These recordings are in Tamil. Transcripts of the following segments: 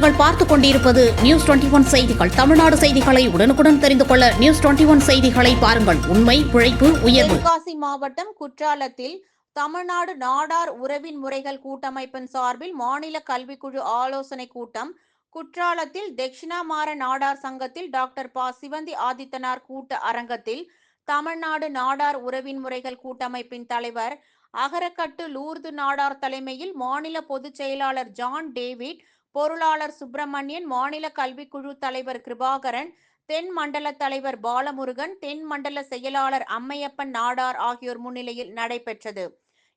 நீங்கள் பார்த்துக் கொண்டிருப்பது நியூஸ் டுவெண்டி ஒன் செய்திகள். தமிழ்நாடு செய்திகளை உடனுக்குடன் தெரிந்து கொள்ள நியூஸ் டுவெண்டி ஒன் செய்திகளை பாருங்கள். உண்மை உழைப்பு உயர்வு. தென்காசி மாவட்டம் குற்றாலத்தில் தமிழ்நாடு நாடார் உறவின் முறைகள் கூட்டமைப்பின் சார்பில் மாநில கல்விக்குழு ஆலோசனை கூட்டம். குற்றாலத்தில் தட்சிணாமார நாடார் சங்கத்தில் டாக்டர் ப. சிவந்தி ஆதித்தனார் கூட்ட அரங்கத்தில் தமிழ்நாடு நாடார் உறவின் முறைகள் கூட்டமைப்பின் தலைவர் அகரக்கட்டு லூர்து நாடார் தலைமையில் மாநில பொதுச் செயலாளர் ஜான் டேவிட் பொருளாளர் சுப்பிரமணியன் மாநில கல்விக்குழு தலைவர் கிருபாகரன் தென் மண்டல தலைவர் பாலமுருகன் தென் மண்டல செயலாளர் அம்மையப்பன் நாடார் ஆகியோர் முன்னிலையில் நடைபெற்றது.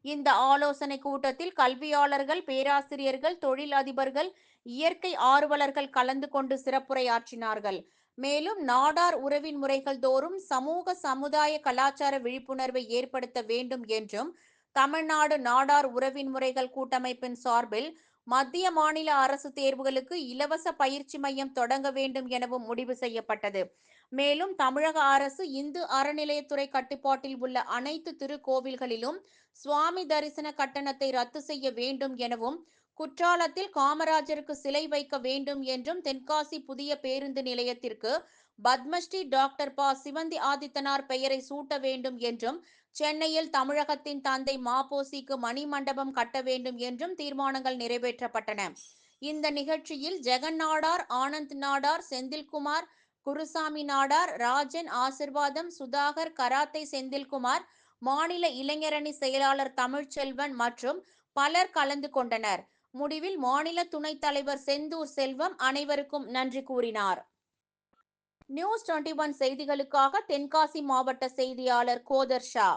இந்த ஆலோசனை கூட்டத்தில் கல்வியாளர்கள் பேராசிரியர்கள் தொழில் அதிபர்கள் இயற்கை ஆர்வலர்கள் கலந்து கொண்டு சிறப்புரையாற்றினார்கள். மேலும் நாடார் உறவின் முறைகள் தோறும் சமூக சமுதாய கலாச்சார விழிப்புணர்வை ஏற்படுத்த வேண்டும் என்றும் தமிழ்நாடு நாடார் உறவின் முறைகள் கூட்டமைப்பின் சார்பில் மத்திய மாநில அரசு தேர்வுகளுக்கு இலவச பயிற்சி மையம் தொடங்க வேண்டும் எனவும் முடிவு செய்யப்பட்டது. மேலும் தமிழக அரசு இந்து அறநிலையத்துறை கட்டுப்பாட்டில் உள்ள அனைத்து திருக்கோவில்களிலும் சுவாமி தரிசன கட்டணத்தை ரத்து செய்ய வேண்டும் எனவும் குற்றாலத்தில் காமராஜருக்கு சிலை வைக்க வேண்டும் என்றும் தென்காசி புதிய பேருந்து நிலையத்திற்கு பத்மஸ்ரீ டாக்டர் ப. சிவந்தி ஆதித்தனார் பெயரை சூட்ட வேண்டும் என்றும் சென்னையில் தமிழகத்தின் தந்தை மாபோசிக்கு மணிமண்டபம் கட்ட வேண்டும் என்றும் தீர்மானங்கள் நிறைவேற்றப்பட்டன. இந்த நிகழ்ச்சியில் ஜெகன் நாடார் ஆனந்த் நாடார் செந்தில்குமார் குருசாமி நாடார் ராஜன் ஆசிர்வாதம் சுதாகர் கராத்தே செந்தில்குமார் மாநில இளைஞரணி செயலாளர் தமிழ்ச்செல்வன் மற்றும் பலர் கலந்து கொண்டனர். முடிவில் மாநில துணைத் தலைவர் செந்தூர் செல்வம் அனைவருக்கும் நன்றி கூறினார். நியூஸ் டுவெண்ட்டி ஒன் செய்திகளுக்காக தென்காசி மாவட்ட செய்தியாளர் கோதர் ஷா.